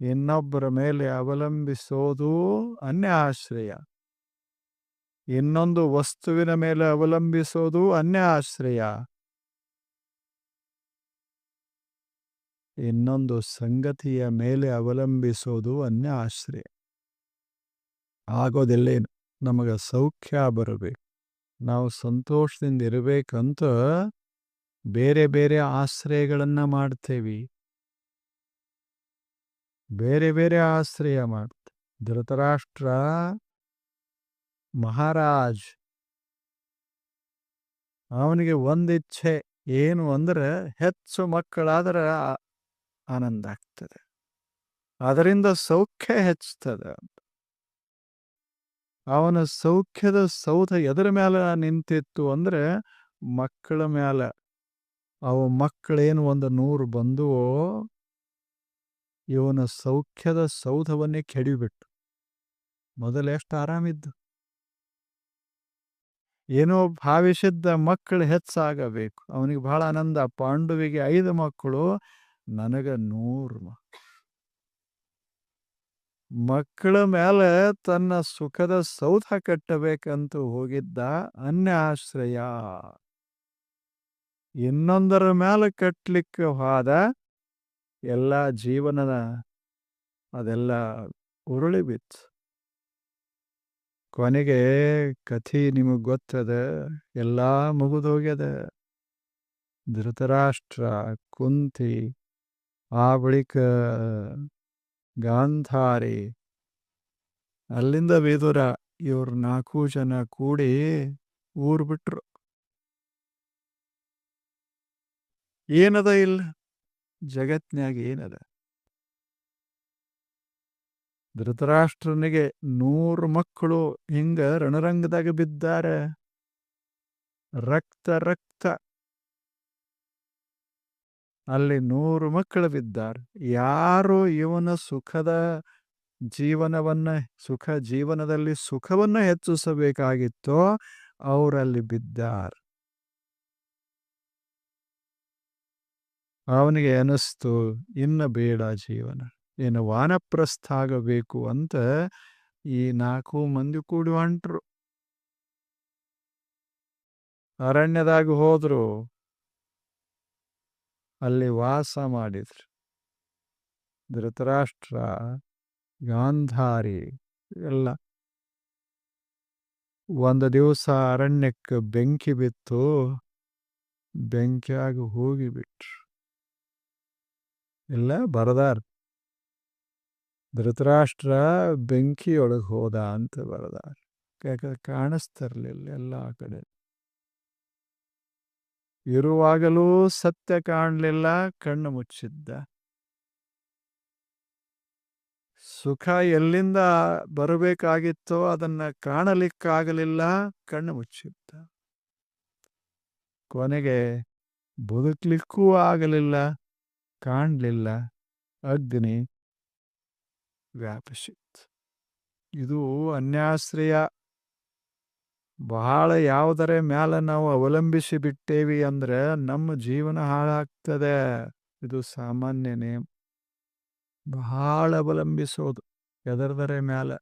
ಇನ್ನೊಬ್ಬರ ಮೇಲೆ ಅವಲಂಬಿಸೋದು ಅನ್ಯಾಶ್ರಯ ಇನ್ನೊಂದು ವಸ್ತುವಿನ ಮೇಲೆ ಅವಲಂಬಿಸೋದು ಅನ್ಯಾಶ್ರಯ ಇನ್ನೊಂದು ಸಂಗತಿಯ ಮೇಲೆ ಅವಲಂಬಿಸೋದು ಅನ್ಯಾಶ್ರಯ ಆಗೋದಿಲ್ಲೇನು? ನಮಗೆ ಸೌಖ್ಯ ಬರಬೇಕು. ನಾವು ಸಂತೋಷದಿಂದ ಇರಬೇಕಂತ ಬೇರೆ ಬೇರೆ ಆಶ್ರಯಗಳನ್ನು ಮಾಡ್ತೇವಿ. ಬೇರೆ ಬೇರೆ ಆಶ್ರಯ ಮಾಡ್ತಾರೆ ಧೃತರಾಷ್ಟ್ರ ಮಹಾರಾಜ್. ಅವನಿಗೆ ಒಂದಿಚ್ಛೆ ಏನು ಅಂದ್ರೆ ಹೆಚ್ಚು ಮಕ್ಕಳಾದ್ರೆ ಆನಂದ ಆಗ್ತದೆ. ಅದರಿಂದ ಸೌಖ್ಯ ಹೆಚ್ಚುತ್ತದೆ ಅವನ ಸೌಖ್ಯದ ಸೌಧ ಎದರ ಮೇಲೆ ನಿಂತಿತ್ತು ಅಂದ್ರೆ ಮಕ್ಕಳ ಮೇಲೆ ಅವ ಮಕ್ಕಳೇನು ಒಂದು ನೂರು ಬಂದುವೋ ಇವನ ಸೌಖ್ಯದ ಸೌಧವನ್ನೇ ಕೆಡಿಬಿಟ್ಟು ಮೊದಲೆಷ್ಟು ಆರಾಮಿದ್ದು? ಏನೋ ಭಾವಿಸಿದ್ದ ಮಕ್ಕಳು ಹೆಚ್ಚಾಗಬೇಕು. ಅವನಿಗೆ ಬಹಳ ಆನಂದ. ಪಾಂಡುವಿಗೆ ಐದು ಮಕ್ಕಳು, ನನಗ ನೂರು ಮಕ್ಕಳು. ಮಕ್ಕಳ ಮೇಲೆ ತನ್ನ ಸುಖದ ಸೌಧ ಕಟ್ಟಬೇಕಂತ ಹೋಗಿದ್ದ ಅನ್ಯಾಶ್ರಯ. ಇನ್ನೊಂದರ ಮೇಲೆ ಕಟ್ಟಲಿಕ್ಕೆ ಹೋದ ಎಲ್ಲ ಜೀವನದ ಅದೆಲ್ಲ ಉರುಳಿ ಬಿತ್ತು. ಕೊನೆಗೆ ಕಥಿ ನಿಮಗೆ ಗೊತ್ತದ, ಎಲ್ಲ ಮುಗಿದೋಗ್ಯದ. ಧೃತರಾಷ್ಟ್ರ, ಕುಂತಿ, ಆ ಬಳಿಕ ಗಾಂಧಾರಿ, ಅಲ್ಲಿಂದ ವಿದುರ ಇವ್ರು ನಾಲ್ಕು ಜನ ಕೂಡಿ ಊರು ಬಿಟ್ರು. ಏನದ ಇಲ್ಲ ಜಗತ್ನ್ಯಾಗ ಏನದ? ಧೃತರಾಷ್ಟ್ರನಿಗೆ ನೂರು ಮಕ್ಕಳು ಹಿಂಗ ರಣರಂಗದಾಗ ಬಿದ್ದಾರೆ? ರಕ್ತ ರಕ್ತ. ಅಲ್ಲಿ ನೂರು ಮಕ್ಕಳು ಬಿದ್ದಾರೆ. ಯಾರು ಇವನ ಸುಖದ ಜೀವನವನ್ನ, ಸುಖ ಜೀವನದಲ್ಲಿ ಸುಖವನ್ನ ಹೆಚ್ಚಿಸಬೇಕಾಗಿತ್ತೋ ಅವರಲ್ಲಿ ಬಿದ್ದಾರೆ. ಅವನಿಗೆ ಅನಿಸ್ತು, ಇನ್ನು ಬೇಡ ಜೀವನ, ಏನು ವಾನಪ್ರಸ್ಥ ಆಗಬೇಕು ಅಂತ ಈ ನಾಲ್ಕು ಮಂದಿ ಕೂಡಿ ಹೊಂಟ್ರು. ಅರಣ್ಯದಾಗ ಹೋದ್ರು. ಅಲ್ಲಿ ವಾಸ ಮಾಡಿದ್ರು. ಧೃತರಾಷ್ಟ್ರ, ಗಾಂಧಾರಿ, ಎಲ್ಲ. ಒಂದು ದಿವಸ ಅರಣ್ಯಕ್ಕೆ ಬೆಂಕಿ ಬಿತ್ತು. ಬೆಂಕಿಯಾಗಿ ಹೋಗಿಬಿಟ್ರು. ಇಲ್ಲ ಬರದಾರ್ ಧೃತರಾಷ್ಟ್ರ ಬೆಂಕಿಯೊಳಗೆ ಹೋದ ಅಂತ ಬರದಾರ್ ಯಾಕಂದ್ರೆ ಕಾಣಿಸ್ತಿರ್ಲಿಲ್ಲ ಎಲ್ಲ ಕಡೆ ಇರುವಾಗಲೂ ಸತ್ಯ ಕಾಣಲಿಲ್ಲ ಕಣ್ಣು ಮುಚ್ಚಿದ್ದ ಸುಖ ಎಲ್ಲಿಂದ ಬರಬೇಕಾಗಿತ್ತೋ ಅದನ್ನ ಕಾಣಲಿಕ್ಕಾಗಲಿಲ್ಲ ಕಣ್ಣು ಮುಚ್ಚಿದ್ದ ಕೊನೆಗೆ ಬದುಕಲಿಕ್ಕೂ ಆಗಲಿಲ್ಲ ಕಾಣಲಿಲ್ಲ. ಅಗ್ನಿ ವ್ಯಾಪಿಸಿತ್ತು. ಇದು ಅನ್ಯಾಶ್ರಯ. ಬಹಳ ಯಾವುದರ ಮ್ಯಾಲ ನಾವು ಅವಲಂಬಿಸಿ ಬಿಟ್ಟೇವಿ ಅಂದ್ರೆ ನಮ್ಮ ಜೀವನ ಹಾಳಾಗ್ತದೆ. ಇದು ಸಾಮಾನ್ಯ ನೇಮ್ ಬಹಳ ಅವಲಂಬಿಸೋದು ಎದರದರ ಮ್ಯಾಲ.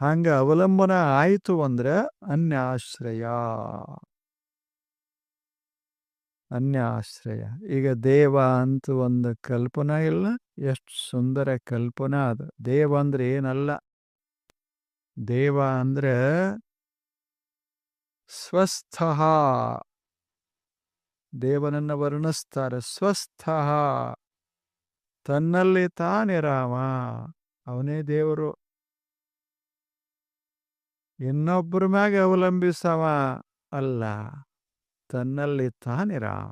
ಹಂಗ ಅವಲಂಬನ ಆಯಿತು ಅಂದ್ರೆ ಅನ್ಯಾಶ್ರಯ. ಅನ್ಯಾಶ್ರಯ ಈಗ ದೇವ ಅಂತ ಒಂದು ಕಲ್ಪನಾ ಇಲ್ಲ, ಎಷ್ಟು ಸುಂದರ ಕಲ್ಪನಾ ಅದು. ದೇವ ಅಂದ್ರೆ ಏನಲ್ಲ. ದೇವ ಅಂದ್ರೆ ಸ್ವಸ್ಥ. ದೇವನನ್ನ ವರ್ಣಿಸ್ತಾರೆ, ಸ್ವಸ್ಥ. ತನ್ನಲ್ಲಿ ತಾನೇ ರಾಮ, ಅವನೇ ದೇವರು. ಇನ್ನೊಬ್ಬರ ಮ್ಯಾಗ ಅವಲಂಬಿಸವ ಅಲ್ಲ. ತನ್ನಲ್ಲಿ ತಾನಿರಾವ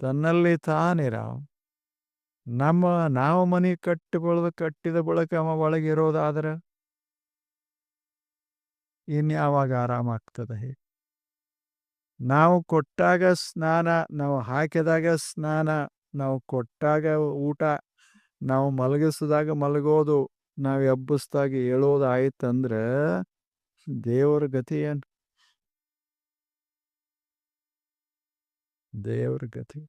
ತನ್ನಲ್ಲಿ ತಾನಿರ ನಮ್ಮ ನಾವು ಮನೆ ಕಟ್ಟಿಕೊಳ್ಳದು, ಕಟ್ಟಿದ ಬಳಿಕ ಅವ ಒಳಗಿರೋದಾದ್ರೆ ಇನ್ಯಾವಾಗ ಆರಾಮಾಗ್ತದೆ ಹೇಗೆ ನಾವು ಕೊಟ್ಟಾಗ ಸ್ನಾನ, ನಾವು ಹಾಕಿದಾಗ ಸ್ನಾನ, ನಾವು ಕೊಟ್ಟಾಗ ಊಟ, ನಾವು ಮಲಗಿಸಿದಾಗ ಮಲಗೋದು, ನಾವು ಎಬ್ಬಿಸ್ದಾಗ ಹೇಳೋದು ಆಯ್ತಂದ್ರೆ ದೇವ್ರ ಗತಿ ಏನು? ದೇವ್ರ ಗತಿ.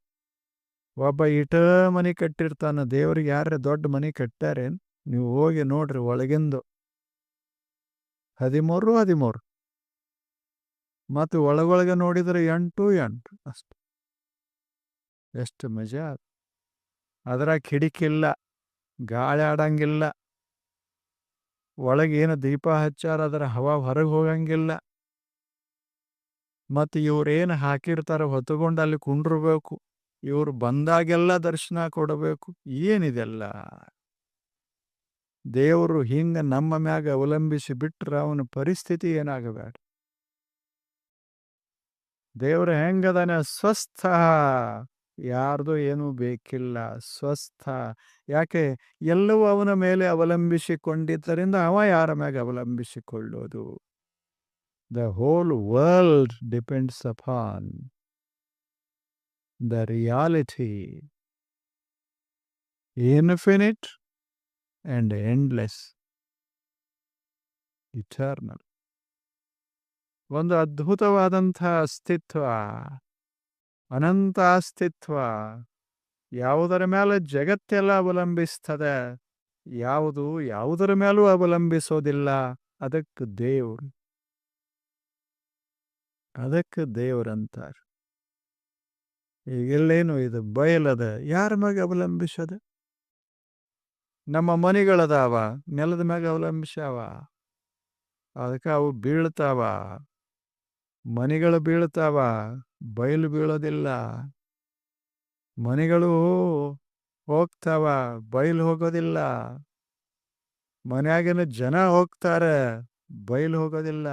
ಒಬ್ಬ ಇಟ ಮನೆ ಕಟ್ಟಿರ್ತಾನ, ದೇವ್ರಿಗೆ ಯಾರ ದೊಡ್ಡ ಮನೆ ಕಟ್ಟಾರೇನು ನೀವು ಹೋಗಿ ನೋಡ್ರಿ ಒಳಗಿಂದು. ಹದಿಮೂರು ಹದಿಮೂರು. ಮತ್ತು ಒಳಗೊಳಗೆ ನೋಡಿದ್ರೆ ಎಂಟು ಎಂಟು. ಅಷ್ಟು. ಎಷ್ಟು ಮಜಾ ಅದರ ಕಿಡಿಕಿಲ್ಲ ಗಾಳಿ ಆಡಂಗಿಲ್ಲ. ಒಳಗೇನು ದೀಪ ಹಚ್ಚಾರ ಅದರ ಹವಾ ಹೊರಗೆ ಹೋಗಂಗಿಲ್ಲ. ಮತ್ತು ಇವ್ರೇನು ಹಾಕಿರ್ತಾರೆ ಹೊತ್ತುಕೊಂಡು ಅಲ್ಲಿ ಕುಂಡ್ರಬೇಕು. ಇವ್ರು ಬಂದಾಗೆಲ್ಲ ದರ್ಶನ ಕೊಡಬೇಕು. ಏನಿದೆಲ್ಲ ದೇವರು ಹಿಂಗ ನಮ್ಮ ಮ್ಯಾಗ ಅವಲಂಬಿಸಿ ಬಿಟ್ರ ಅವನ ಪರಿಸ್ಥಿತಿ ಏನಾಗಬೇಡ. ದೇವ್ರ ಹೆಂಗದಾನೆ? ಸ್ವಸ್ಥ. ಯಾರ್ದು ಏನೂ ಬೇಕಿಲ್ಲ. ಸ್ವಸ್ಥ. ಯಾಕೆ? ಎಲ್ಲವೂ ಅವನ ಮೇಲೆ ಅವಲಂಬಿಸಿಕೊಂಡಿದ್ದರಿಂದ ಅವ ಯಾರ ಮ್ಯಾಗ ಅವಲಂಬಿಸಿಕೊಳ್ಳೋದು? The whole world depends upon the reality. Infinite and endless, eternal. ಒಂದು ಅದ್ಭುತವಾದಂಥ ಅಸ್ತಿತ್ವ ಅನಂತ ಅಸ್ತಿತ್ವ ಯಾವುದರ ಮೇಲೆ ಜಗತ್ತೆಲ್ಲ ಅವಲಂಬಿಸ್ತದೆ ಯಾವುದು ಯಾವುದರ ಮೇಲೂ ಅವಲಂಬಿಸೋದಿಲ್ಲ ಅದಕ್ಕೆ ದೇವ್ರು. ಅದಕ್ಕೆ ದೇವ್ರಂತಾರ ಈಗೆಲ್ಲೇನು ಇದು ಬಯಲದ ಯಾರ ಮ್ಯಾಗ ಅವಲಂಬಿಸದ? ನಮ್ಮ ಮನೆಗಳದಾವ, ನೆಲದ ಮ್ಯಾಗ ಅವಲಂಬಿಸ್ಯಾವ. ಅದಕ್ಕೆ ಅವು ಬೀಳ್ತಾವ. ಮನೆಗಳು ಬೀಳ್ತಾವ, ಬಯಲು ಬೀಳೋದಿಲ್ಲ. ಮನೆಗಳು ಹೋಗ್ತಾವ, ಬಯಲು ಹೋಗೋದಿಲ್ಲ. ಮನ್ಯಾಗಿನ ಜನ ಹೋಗ್ತಾರೆ, ಬಯಲು ಹೋಗೋದಿಲ್ಲ.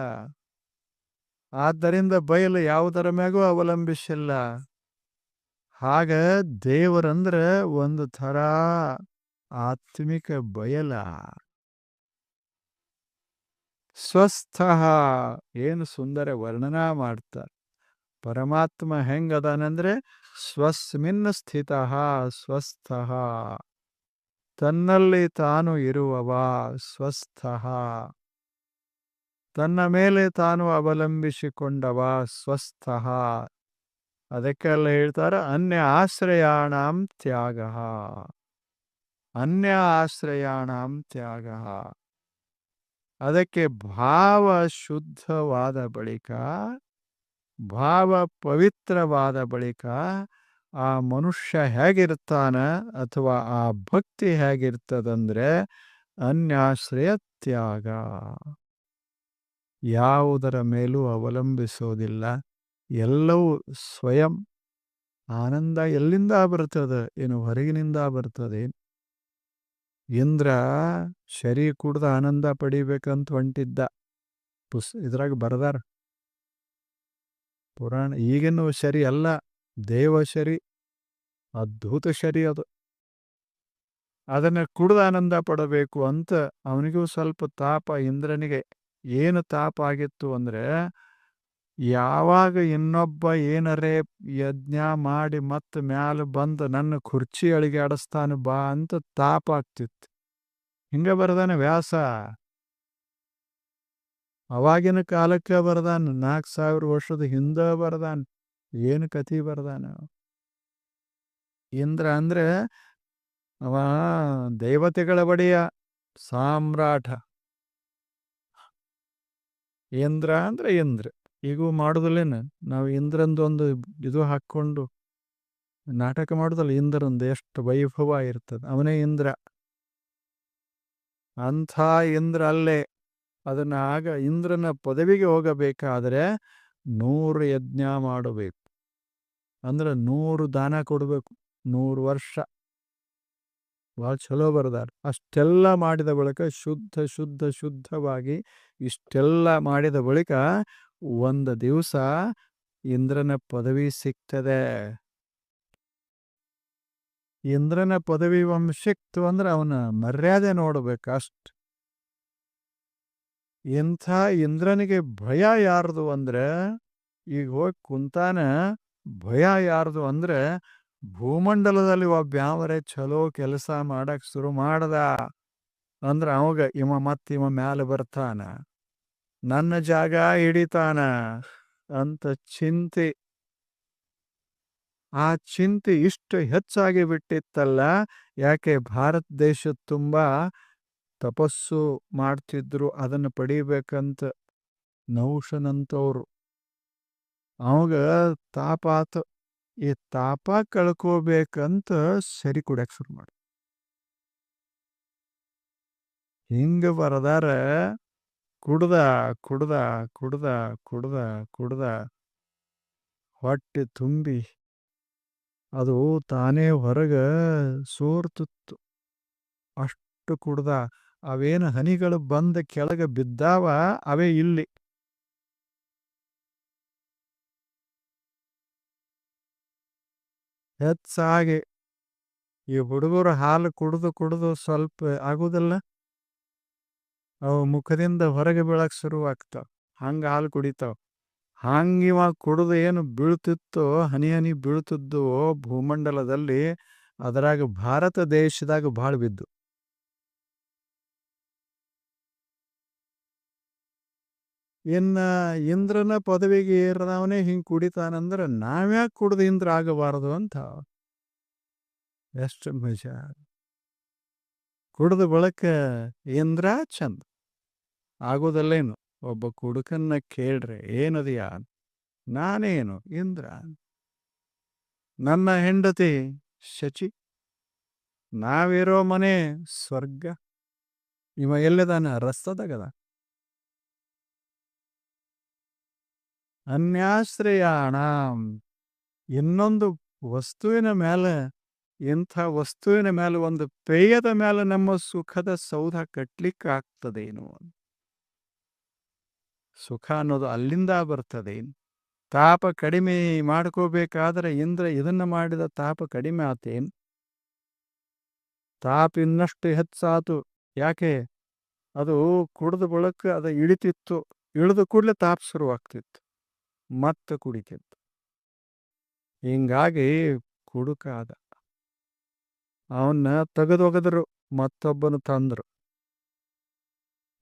ಆದ್ದರಿಂದ ಬಯಲು ಯಾವುದರ ಮ್ಯಾಗೂ ಅವಲಂಬಿಸಿಲ್ಲ. ಹಾಗ ದೇವರಂದ್ರ ಒಂದು ಥರ ಆತ್ಮಿಕ ಬಯಲ. ಸ್ವಸ್ಥ ಏನು ಸುಂದರ ವರ್ಣನಾ ಮಾಡ್ತಾರೆ. ಪರಮಾತ್ಮ ಹೆಂಗದಾನಂದ್ರೆ ಸ್ವಸ್ಮಿನ್ ಸ್ಥಿತ ಸ್ವಸ್ಥ. ತನ್ನಲ್ಲಿ ತಾನು ಇರುವವ ಸ್ವಸ್ಥ. ತನ್ನ ಮೇಲೆ ತಾನು ಅವಲಂಬಿಸಿಕೊಂಡವ, ಸ್ವಸ್ಥ. ಅದಕ್ಕೆಲ್ಲ ಹೇಳ್ತಾರೆ, ಅನ್ಯ ಆಶ್ರಯಾಣಾಂ ತ್ಯಾಗ. ಅನ್ಯ ಆಶ್ರಯಾಣಾಂ ತ್ಯಾಗ. ಅದಕ್ಕೆ ಭಾವ ಶುದ್ಧವಾದ ಬಳಿಕ, ಭಾವ ಪವಿತ್ರವಾದ ಬಳಿಕ ಆ ಮನುಷ್ಯ ಹೇಗಿರ್ತಾನ ಅಥವಾ ಆ ಭಕ್ತಿ ಹೇಗಿರ್ತದಂದ್ರೆ ಅನ್ಯಾಶ್ರಯ ತ್ಯಾಗ. ಯಾವುದರ ಮೇಲೂ ಅವಲಂಬಿಸೋದಿಲ್ಲ. ಎಲ್ಲವೂ ಸ್ವಯಂ ಆನಂದ ಎಲ್ಲಿಂದ ಬರ್ತದೆ, ಏನು ಹೊರಗಿನಿಂದ ಬರ್ತದೆ ಇಂದ್ರ ಶರಿ ಕುಡ್ದ ಆನಂದ ಪಡಿಬೇಕಂತ ಹೊಂಟಿದ್ದ. ಪುಸ್, ಇದ್ರಾಗ ಬರದಾರ. ಪುರಾಣ, ಈಗಿನ ಶರಿ ಅಲ್ಲ, ದೇವ ಶರಿ, ಅದ್ಭುತ ಶರಿ ಅದು. ಅದನ್ನ ಕುಡ್ದ ಆನಂದ ಪಡಬೇಕು ಅಂತ ಅವನಿಗೂ ಸ್ವಲ್ಪ ತಾಪ ಇಂದ್ರನಿಗೆ. ಏನು ತಾಪ ಆಗಿತ್ತು ಅಂದ್ರೆ, ಯಾವಾಗ ಇನ್ನೊಬ್ಬ ಏನರೇ ಯಜ್ಞ ಮಾಡಿ ಮತ್ತೆ ಮ್ಯಾಲ ಬಂದು ನನ್ನ ಕುರ್ಚಿ ಅಳಿಗೆ ಅಡಿಸ್ತಾನೆ ಬಾ ಅಂತ ತಾಪ ಆಗ್ತಿತ್ತು. ಹಿಂಗೆ ಬರ್ದಾನೆ ವ್ಯಾಸ. ಅವಾಗಿನ ಕಾಲಕ್ಕೆ ಬರ್ದಾನ, ನಾಲ್ಕು ಸಾವಿರ ವರ್ಷದ ಹಿಂದೆ ಬರ್ದಾನ, ಏನು ಕತಿ ಬರ್ದಾನ? ಇಂದ್ರ ಅಂದ್ರೆ, ಅವ ದೇವತೆಗಳ ಬಡಿಯ ಸಾಮ್ರಾಟ. ಇಂದ್ರ ಅಂದ್ರೆ ಇಂದ್ರ ಈಗೂ ಮಾಡುದಿಲ್ಲೇನ? ನಾವು ಇಂದ್ರಂದೊಂದು ಇದು ಹಾಕ್ಕೊಂಡು ನಾಟಕ ಮಾಡುದಲ್ಲ, ಇಂದ್ರಂದು ಎಷ್ಟು ವೈಭವ ಇರ್ತದೆ. ಅವನೇ ಇಂದ್ರ. ಅಂಥ ಇಂದ್ರ ಅಲ್ಲೇ. ಅದನ್ನ ಆಗ ಇಂದ್ರನ ಪದವಿಗೆ ಹೋಗಬೇಕಾದರೆ ನೂರು ಯಜ್ಞ ಮಾಡಬೇಕು. ಅಂದ್ರೆ ನೂರು ದಾನ ಕೊಡಬೇಕು. ನೂರು ವರ್ಷ. ಭಾಳ ಚಲೋ ಬರೆದಾರ. ಅಷ್ಟೆಲ್ಲ ಮಾಡಿದ ಬಳಿಕ ಶುದ್ಧ ಶುದ್ಧ, ಶುದ್ಧವಾಗಿ ಇಷ್ಟೆಲ್ಲ ಮಾಡಿದ ಬಳಿಕ ಒಂದು ದಿವಸ ಇಂದ್ರನ ಪದವಿ ಸಿಗ್ತದೆ. ಇಂದ್ರನ ಪದವಿ ವಂಶಿಕ್ತು ಅಂದ್ರೆ ಅವನ ಮರ್ಯಾದೆ ನೋಡ್ಬೇಕು ಅಷ್ಟು. ಇಂಥ ಇಂದ್ರನಿಗೆ ಭಯ ಯಾರ್ದು ಅಂದ್ರೆ, ಈಗ ಹೋಗಿ ಕುಂತಾನ ಭಯ ಯಾರ್ದು ಅಂದ್ರೆ ಭೂಮಂಡಲದಲ್ಲಿ ಒಬ್ಬ ಯಾವರೇ ಚಲೋ ಕೆಲಸ ಮಾಡಕ್ ಶುರು ಮಾಡ್ದ ಅಂದ್ರ ಅವಾಗ ಇವ ಮತ್ತ ಇವ ಮ್ಯಾಲ ಬರ್ತಾನ. ನನ್ನ ಜಾಗ ಹಿಡಿತಾನ ಅಂತ ಚಿಂತೆ. ಆ ಚಿಂತೆ ಇಷ್ಟು ಹೆಚ್ಚಾಗಿ ಬಿಟ್ಟಿತ್ತಲ್ಲ, ಯಾಕೆ ಭಾರತ ದೇಶ ತುಂಬಾ ತಪಸ್ಸು ಮಾಡ್ತಿದ್ರು ಅದನ್ನು ಪಡಿಬೇಕಂತ ನೌಷನಂತವ್ರು ಅವಾಗ ತಾಪ ಆತ ಈ ತಾಪ ಕಳ್ಕೋಬೇಕಂತ ಸರಿ ಕುಡ್ಯಾಕ ಶುರು ಮಾಡಿ ಹಿಂಗ ಬರದಾರ ಕುಡ್ದ ಕುಡ್ದ ಕುಡ್ದ ಕುಡ್ದ ಕುಡ್ದ ಹೊಟ್ಟೆ ತುಂಬಿ ಅದು ತಾನೇ ಹೊರಗ ಸೋರ್ತಿತ್ತು. ಅಷ್ಟು ಕುಡ್ದ ಅವೇನು ಹನಿಗಳು ಬಂದ ಕೆಳಗೆ ಬಿದ್ದಾವ ಅವೇ ಇಲ್ಲಿ. ಹೆಚ್ಚಾಗಿ ಈ ಹುಡುಗರು ಹಾಲು ಕುಡಿದು ಕುಡಿದು ಸ್ವಲ್ಪ ಆಗುದಿಲ್ಲ, ಅವು ಮುಖದಿಂದ ಹೊರಗೆ ಬೀಳಕ್ ಶುರುವಾಗ್ತಾವ. ಹಂಗೆ ಹಾಲು ಕುಡಿತಾವ. ಹಂಗೆ ಇವಾಗ ಕುಡಿದು ಏನು ಬೀಳ್ತಿತ್ತೋ, ಹನಿ ಹನಿ ಬೀಳ್ತಿದ್ದು ಭೂಮಂಡಲದಲ್ಲಿ ಅದರಾಗ ಭಾರತ ದೇಶದಾಗ ಭಾಳ ಬಿದ್ದು. ಇನ್ನ ಇಂದ್ರನ ಪದವಿಗೆ ಏರದವನೇ ಹಿಂಗ್ ಕುಡಿತಾನಂದ್ರ ನಾವ್ಯಾಕೆ ಕುಡ್ದು ಇಂದ್ರ ಆಗಬಾರದು ಅಂತ. ಎಷ್ಟು ಮಜಾ. ಕುಡ್ದ ಬಳಕ ಇಂದ್ರ ಚಂದ. ಆಗೋದಲ್ಲೇನು? ಒಬ್ಬ ಕುಡುಕನ್ನ ಕೇಳ್ರೆ, ಏನದಿಯಾ? ನಾನೇನು? ಇಂದ್ರ. ನನ್ನ ಹೆಂಡತಿ ಶಚಿ, ನಾವಿರೋ ಮನೆ ಸ್ವರ್ಗ. ಇವ ಎಲ್ಲಿದಾನ? ರಸ್ತದಾಗದ? ಅನ್ಯಾಶ್ರಯಾಣ. ಇನ್ನೊಂದು ವಸ್ತುವಿನ ಮೇಲೆ ಇಂಥ ವಸ್ತುವಿನ ಮೇಲೆ ಒಂದು ಪೇಯದ ಮೇಲೆ ನಮ್ಮ ಸುಖದ ಸೌಧ ಕಟ್ಲಿಕ್ಕೆ ಆಗ್ತದೇನು ಸುಖ ಅನ್ನೋದು ಅಲ್ಲಿಂದ ಬರ್ತದೇನು? ತಾಪ ಕಡಿಮೆ ಮಾಡ್ಕೋಬೇಕಾದ್ರೆ ಇಂದ್ರ ಇದನ್ನ ಮಾಡಿದ ತಾಪ ಕಡಿಮೆ ಆತೇನು? ತಾಪ ಇನ್ನಷ್ಟು ಹೆಚ್ಚಾತು ಯಾಕೆ? ಅದು ಕುಡಿದ ಬಳಕ ಅದು ಇಳಿತಿತ್ತು. ಇಳಿದ ಕೂಡಲೇ ತಾಪ ಶುರುವಾಗ್ತಿತ್ತು. ಮತ್ತೆ ಕುಡಿತಿತ್ತು. ಹಿಂಗಾಗಿ ಕುಡುಕಾದ ಅವನ್ನ ತೆಗೆದೊಗೆದ್ರು, ಮತ್ತೊಬ್ಬನು ತಂದ್ರು.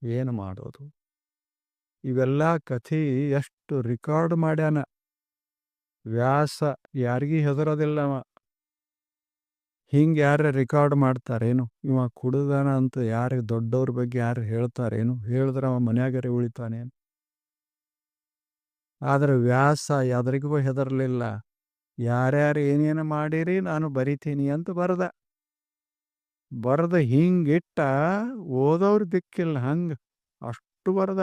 ಏನು ಮಾಡೋದು? ಇವೆಲ್ಲ ಕಥೆ ಎಷ್ಟು ರೆಕಾರ್ಡ್ ಮಾಡ್ಯಾನ. ವ್ಯಾಸ ಯಾರಿಗೂ ಹೆದರೋದಿಲ್ಲವ ಹಿಂಗೆ ಯಾರ ರೆಕಾರ್ಡ್ ಮಾಡ್ತಾರೇನು? ಇವ ಕುಡ್ದಾನ ಅಂತ ಯಾರಿಗೆ ದೊಡ್ಡವ್ರ ಬಗ್ಗೆ ಯಾರು ಹೇಳ್ತಾರೇನು? ಹೇಳಿದ್ರೆ ಅವ ಮನ್ಯಾಗರೆ ಉಳಿತಾನೇನು? ಆದ್ರೆ ವ್ಯಾಸ ಯಾವ್ದ್ರಿಗೂ ಹೆದರಲಿಲ್ಲ. ಯಾರ್ಯಾರು ಏನೇನು ಮಾಡಿರಿ ನಾನು ಬರಿತೀನಿ ಅಂತ ಬರೆದ. ಬರೆದ ಹಿಂಗಿಟ್ಟ ಓದೋರು ದಿಕ್ಕಿಲ್ಲ ಹಂಗ ಅಷ್ಟು ಬರದ.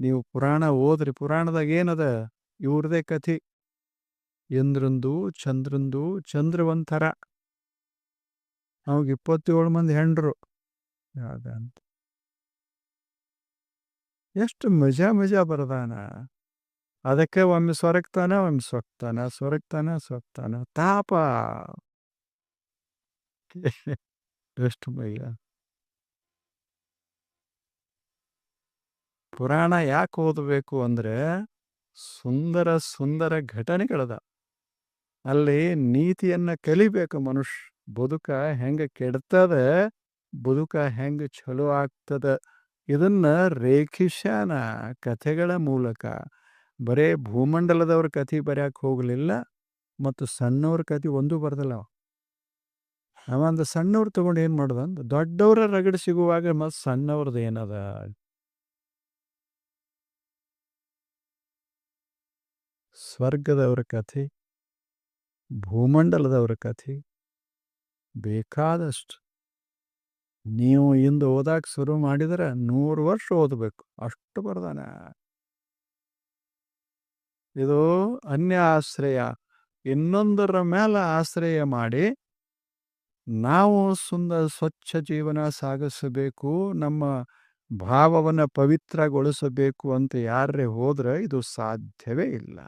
ನೀವು ಪುರಾಣ ಓದ್ರಿ ಪುರಾಣದಾಗ ಏನದ? ಇವ್ರದೇ ಕಥೆ. ಇಂದ್ರಂದು ಚಂದ್ರಂದು ಚಂದ್ರ ಒಂಥರ ಅವಾಗ ಇಪ್ಪತ್ತೇಳು ಮಂದಿ ಹೆಂಡ್ರು. ಯಾವ್ದಂತ ಎಷ್ಟು ಮಜಾ ಮಜಾ ಬರದಾನ. ಅದಕ್ಕೆ ಒಮ್ಮೆ ಸೊರಗ್ತಾನ, ಒಮ್ಮೆ ಸೊಕ್ತಾನ, ಸೊರಗ್ತಾನ, ಸೊಕ್ತಾನ, ತಾಪ. ಎಷ್ಟು ಮಯ್ಯ ಪುರಾಣ ಯಾಕೆ ಓದಬೇಕು ಅಂದ್ರೆ ಸುಂದರ ಸುಂದರ ಘಟನೆಗಳದ. ಅಲ್ಲಿ ನೀತಿಯನ್ನ ಕಲಿಬೇಕು ಮನುಷ್ಯ. ಬದುಕ ಹೆಂಗ ಕೆಡ್ತದ, ಬದುಕ ಹೆಂಗ ಚಲೋ ಆಗ್ತದ. ಇದನ್ನ ರೇಖಿಸ್ಯಾನ ಕಥೆಗಳ ಮೂಲಕ, ಬರೇ ಭೂಮಂಡಲದವ್ರ ಕಥೆ ಬರ್ಯಾಕೆ ಹೋಗಲಿಲ್ಲ ಮತ್ತು ಸಣ್ಣವ್ರ ಕಥೆ ಒಂದೂ ಬರ್ದಲ್ಲ ಅವ. ಅವ ಅಂದ ಸಣ್ಣವ್ರು ತಗೊಂಡು ಏನು ಮಾಡ್ದ ಅಂದ, ದೊಡ್ಡವರ ರಗಡ್ ಸಿಗುವಾಗ ಮತ್ತು ಸಣ್ಣವ್ರದ್ದು ಏನದ? ಸ್ವರ್ಗದವ್ರ ಕಥೆ, ಭೂಮಂಡಲದವ್ರ ಕಥೆ, ಬೇಕಾದಷ್ಟು ನೀವು ಇಂದು ಓದಾಕ ಶುರು ಮಾಡಿದರೆ ನೂರು ವರ್ಷ ಓದಬೇಕು. ಅಷ್ಟು ಬರ್ದಾನೆ. ಇದು ಅನ್ಯ ಆಶ್ರಯ. ಇನ್ನೊಂದರ ಮೇಲೆ ಆಶ್ರಯ ಮಾಡಿ ನಾವು ಸುಂದರ ಸ್ವಚ್ಛ ಜೀವನ ಸಾಗಿಸಬೇಕು, ನಮ್ಮ ಭಾವವನ್ನು ಪವಿತ್ರಗೊಳಿಸಬೇಕು ಅಂತ ಯಾರೇ ಹೋದ್ರೆ ಇದು ಸಾಧ್ಯವೇ ಇಲ್ಲ.